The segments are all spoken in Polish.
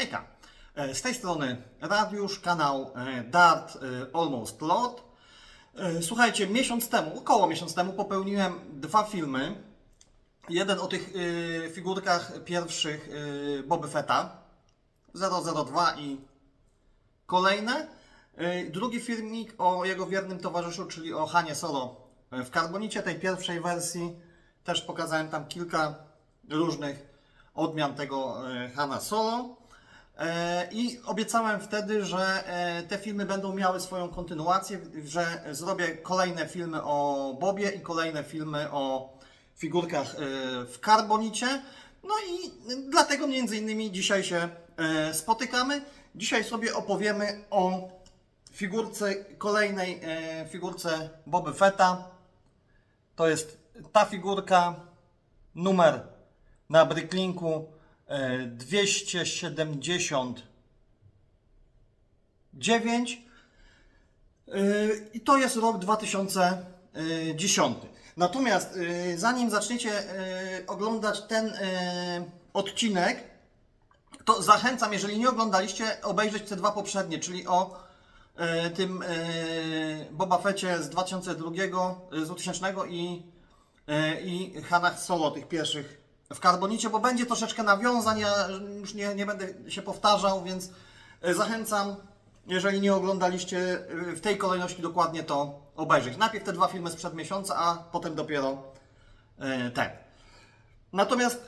Hejka! E, Z tej strony Radiusz, kanał e, Dart e, Almost Lot. Słuchajcie, miesiąc temu, około miesiąc temu popełniłem dwa filmy. Jeden o tych figurkach pierwszych Boby Fetta 002 i kolejne. Drugi filmik o jego wiernym towarzyszu, czyli o Hanie Solo w karbonicie, tej pierwszej wersji. Też pokazałem tam kilka różnych odmian tego Hana Solo. E, I obiecałem wtedy, że e, te filmy będą miały swoją kontynuację, że zrobię kolejne filmy o Bobie i kolejne filmy o figurkach e, w karbonicie. No i dlatego między innymi dzisiaj się spotykamy. Dzisiaj sobie opowiemy o figurce, kolejnej figurce Boby Fetta. To jest ta figurka, numer na Bricklinku 279 E, i to jest rok 2010. Natomiast e, zanim zaczniecie e, oglądać ten odcinek, to zachęcam, jeżeli nie oglądaliście, obejrzeć te dwa poprzednie, czyli o tym Boba Fecie z 2002, e, z 2000 i, i Hanach Solo, tych pierwszych w Karbonicie, bo będzie troszeczkę nawiązań, ja już nie, nie będę się powtarzał, więc e, zachęcam, jeżeli nie oglądaliście e, w tej kolejności dokładnie, to obejrzeć. Najpierw te dwa filmy sprzed miesiąca, a potem dopiero e, ten. Natomiast,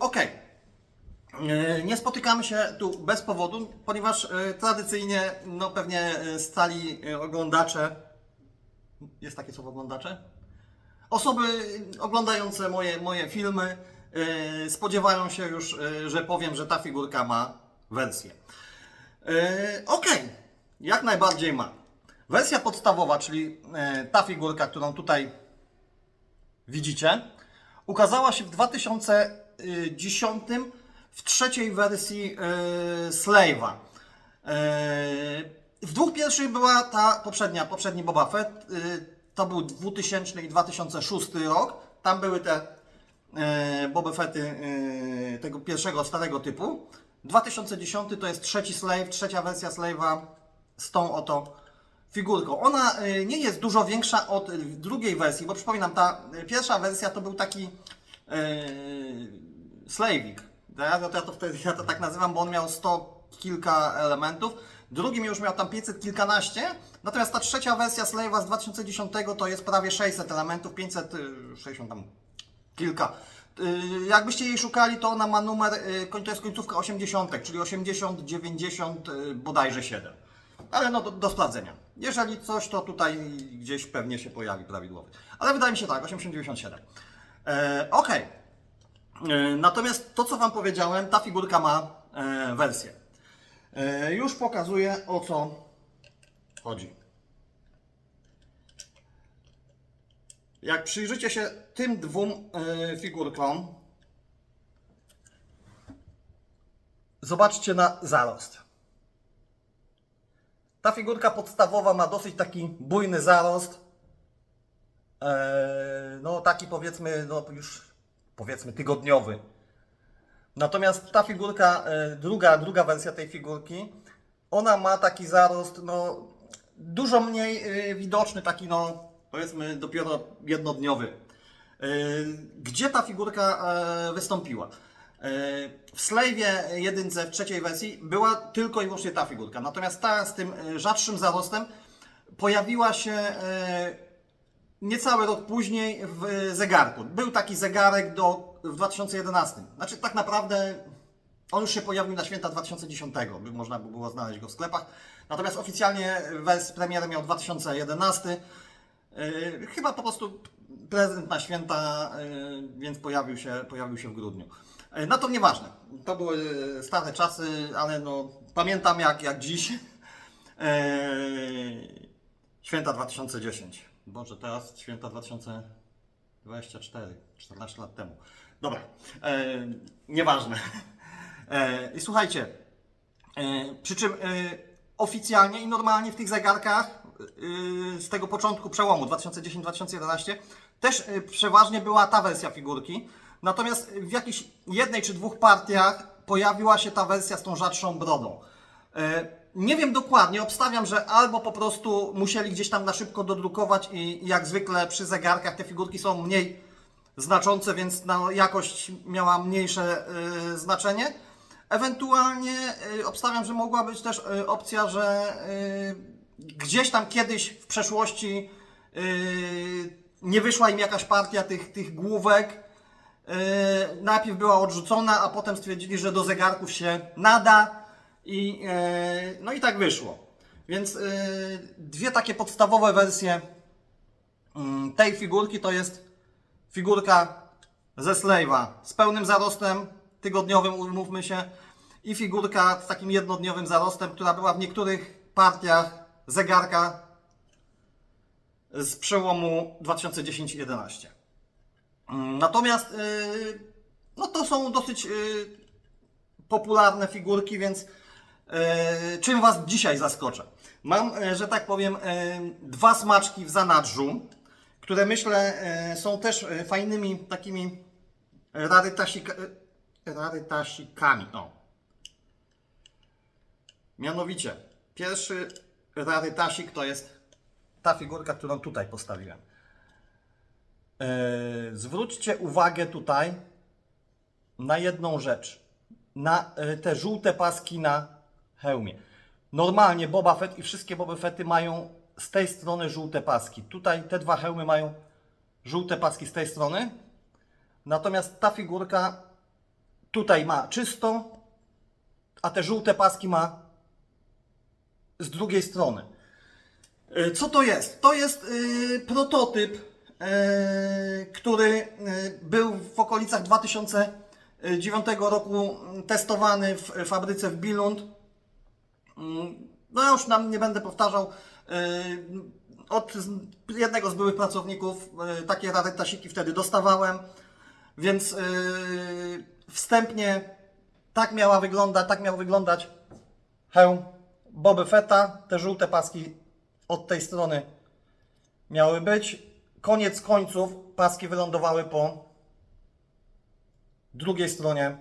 okej. E, Nie spotykamy się tu bez powodu, ponieważ tradycyjnie, no pewnie stali oglądacze, jest takie słowo oglądacze? Osoby oglądające moje, moje filmy e, spodziewają się już, e, że powiem, że ta figurka ma wersję. E, Okej, jak najbardziej ma. Wersja podstawowa, czyli ta figurka, którą tutaj widzicie, ukazała się w 2010 w trzeciej wersji e, Slave'a. W dwóch pierwszych była ta poprzednia, poprzedni Boba Fett. To był 2000 i 2006 rok. Tam były te Boba Fetty e, tego pierwszego, starego typu. 2010 to jest trzeci Slave, trzecia wersja Slave'a z tą oto figurką. Ona e, nie jest dużo większa od e, drugiej wersji, bo przypominam, ta e, pierwsza wersja to był taki e, slavik. Ja, ja, to wtedy, ja to tak nazywam, bo on miał 100 kilka elementów. Drugim już miał tam 500 kilkanaście. Natomiast ta trzecia wersja Slave'a z 2010 to jest prawie 600 elementów, 560 tam kilka. Y, Jakbyście jej szukali, to ona ma numer, y, to jest końcówka 80, czyli 80, 90, y, bodajże 7. Ale no do, do sprawdzenia. Jeżeli coś, to tutaj gdzieś pewnie się pojawi prawidłowy. Ale wydaje mi się tak, 80, 97. E, Okej. E, Natomiast to, co Wam powiedziałem, ta figurka ma e, wersję. E, już pokazuję, o co chodzi. Jak przyjrzycie się tym dwóm e, figurkom, zobaczcie na zarost. Ta figurka podstawowa ma dosyć taki bujny zarost. E, no taki powiedzmy, no już powiedzmy tygodniowy. Natomiast ta figurka, e, druga, druga wersja tej figurki, ona ma taki zarost, no dużo mniej widoczny, taki no powiedzmy dopiero jednodniowy. E, Gdzie ta figurka e, wystąpiła? E, W Slave'ie jedynce w trzeciej wersji była tylko i wyłącznie ta figurka. Natomiast ta z tym rzadszym zarostem pojawiła się niecały rok później w zegarku. Był taki zegarek do, w 2011. Znaczy tak naprawdę on już się pojawił na święta 2010, by można by było znaleźć go w sklepach. Natomiast oficjalnie wers premierę miał 2011. Yy, chyba po prostu prezent na święta, yy, więc pojawił się, pojawił się w grudniu. Yy, no to nieważne. To były stare czasy, ale no, pamiętam jak, jak dziś. Święta 2010. Boże, teraz święta 2024, 14 lat temu. Dobra, e, nieważne. E, I słuchajcie, e, przy czym e, oficjalnie i normalnie w tych zegarkach e, z tego początku przełomu 2010-2011 też e, przeważnie była ta wersja figurki. Natomiast w jakiejś jednej czy dwóch partiach pojawiła się ta wersja z tą rzadszą brodą. E, Nie wiem dokładnie, obstawiam, że albo po prostu musieli gdzieś tam na szybko dodrukować i jak zwykle przy zegarkach te figurki są mniej znaczące, więc no, jakość miała mniejsze znaczenie. Ewentualnie obstawiam, że mogła być też opcja, że gdzieś tam kiedyś w przeszłości e, nie wyszła im jakaś partia tych, tych główek. E, najpierw była odrzucona, a potem stwierdzili, że do zegarków się nada i, e, no i tak wyszło. Więc e, dwie takie podstawowe wersje mm, tej figurki to jest figurka ze Slave'a z pełnym zarostem tygodniowym, umówmy się, i figurka z takim jednodniowym zarostem, która była w niektórych partiach zegarka z przełomu 2010-11. Mm, Natomiast yy, no to są dosyć yy, popularne figurki, więc yy, czym Was dzisiaj zaskoczę? Mam, że tak powiem, dwa smaczki w zanadrzu, które myślę są też fajnymi takimi rarytasika, yy, rarytasikami. O. Mianowicie, pierwszy rarytasik to jest ta figurka, którą tutaj postawiłem. Yy, zwróćcie uwagę tutaj na jedną rzecz. Na yy, te żółte paski na hełmie. Normalnie Boba Fett i wszystkie Boba Fetty mają z tej strony żółte paski. Tutaj te dwa hełmy mają żółte paski z tej strony. Natomiast ta figurka tutaj ma czysto, a te żółte paski ma z drugiej strony. E, Co to jest? To jest y, prototyp, y, który y, był w okolicach 2009 roku mm, testowany w fabryce w Billund. Mm, No już nam nie będę powtarzał. y, Od jednego z byłych pracowników y, takie rarytasiki wtedy dostawałem, więc y, wstępnie tak miała wyglądać, tak miał wyglądać hełm Boby Fetta, te żółte paski od tej strony miały być. Koniec końców paski wylądowały po drugiej stronie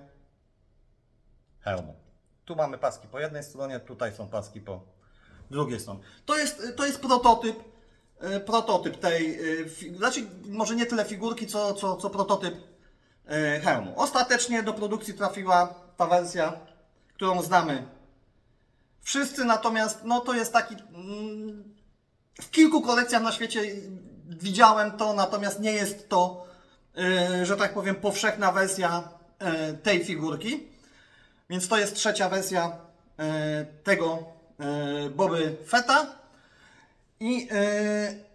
hełmu. Tu mamy paski po jednej stronie, tutaj są paski po drugiej stronie. To jest, to jest prototyp, e, prototyp tej, e, znaczy może nie tyle figurki, co, co, co prototyp e, hełmu. Ostatecznie do produkcji trafiła ta wersja, którą znamy Wszyscy natomiast, no to jest taki. mm, W kilku kolekcjach na świecie widziałem to, natomiast nie jest to, yy, że tak powiem, powszechna wersja yy, tej figurki. Więc to jest trzecia wersja yy, tego Boby Fetta. I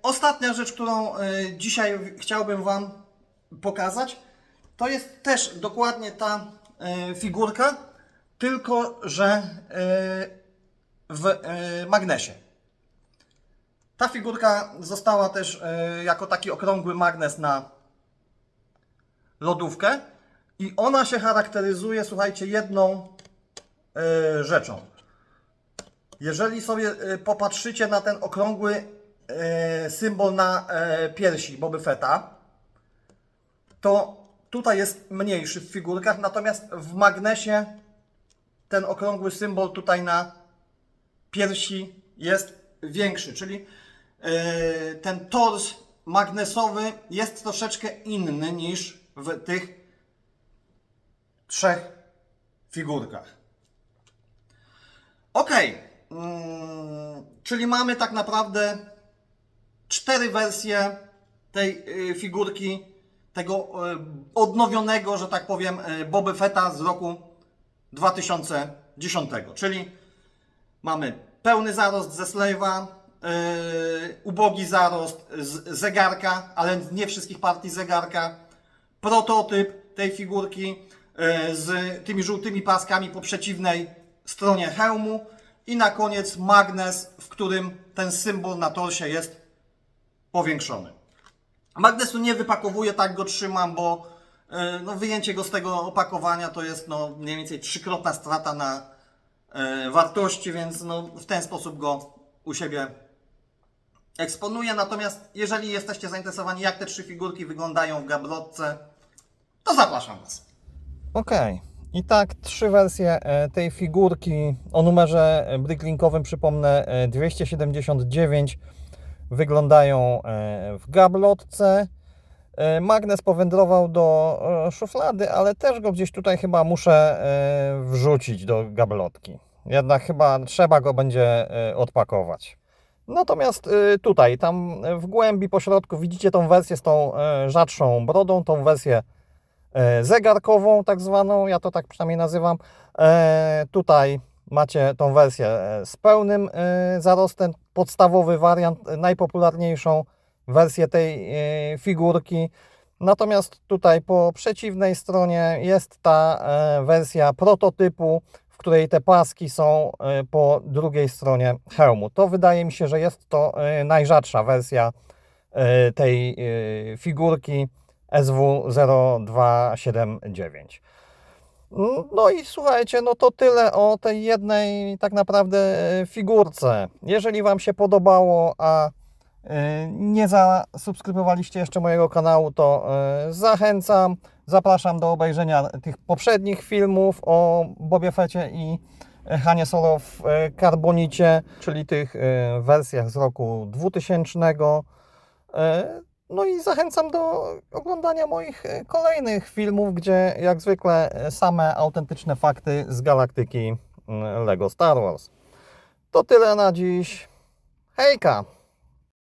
ostatnia rzecz, którą dzisiaj chciałbym Wam pokazać, to jest też dokładnie ta figurka, tylko że w e, magnesie. Ta figurka została też e, jako taki okrągły magnes na lodówkę i ona się charakteryzuje, słuchajcie, jedną e, rzeczą. Jeżeli sobie popatrzycie na ten okrągły symbol na piersi Boby Fetta, to tutaj jest mniejszy w figurkach, natomiast w magnesie ten okrągły symbol tutaj na piersi jest większy, czyli e, ten tors magnesowy jest troszeczkę inny niż w tych trzech figurkach. Ok, mm, czyli mamy tak naprawdę cztery wersje tej y, figurki, tego y, odnowionego, że tak powiem, Boby Fetta z roku 2010, czyli Mamy pełny zarost ze Slave'a, yy, ubogi zarost z zegarka, ale nie wszystkich partii zegarka, prototyp tej figurki yy, z tymi żółtymi paskami po przeciwnej stronie hełmu i na koniec magnes, w którym ten symbol na torsie jest powiększony. Magnesu nie wypakowuję, tak go trzymam, bo yy, no, wyjęcie go z tego opakowania to jest no, mniej więcej trzykrotna strata na wartości, więc no, w ten sposób go u siebie eksponuję. Natomiast jeżeli jesteście zainteresowani, jak te trzy figurki wyglądają w gablotce, to zapraszam Was. Okej. I tak, trzy wersje e, tej figurki o numerze e, bricklinkowym, przypomnę, e, 279 wyglądają e, w gablotce. E, Magnes powędrował do e, szuflady, ale też go gdzieś tutaj chyba muszę e, wrzucić do gablotki. Jednak chyba trzeba go będzie odpakować. Natomiast tutaj, tam w głębi, po środku widzicie tą wersję z tą rzadszą brodą, tą wersję zegarkową tak zwaną, ja to tak przynajmniej nazywam. Tutaj macie tą wersję z pełnym zarostem, podstawowy wariant, najpopularniejszą wersję tej e, figurki. Natomiast tutaj po przeciwnej stronie jest ta e, wersja prototypu, w której te paski są e, po drugiej stronie hełmu. To wydaje mi się, że jest to najrzadsza wersja tej figurki SW0279. No i słuchajcie, no to tyle o tej jednej tak naprawdę figurce. Jeżeli Wam się podobało, a nie zasubskrybowaliście jeszcze mojego kanału, to e, zachęcam. Zapraszam do obejrzenia tych poprzednich filmów o Bobie Fecie i Hanie Solo w e, Carbonicie, czyli tych e, wersjach z roku 2000. E, No i zachęcam do oglądania moich e, kolejnych filmów, gdzie jak zwykle e, same autentyczne fakty z galaktyki mm, Lego Star Wars. To tyle na dziś. Hejka!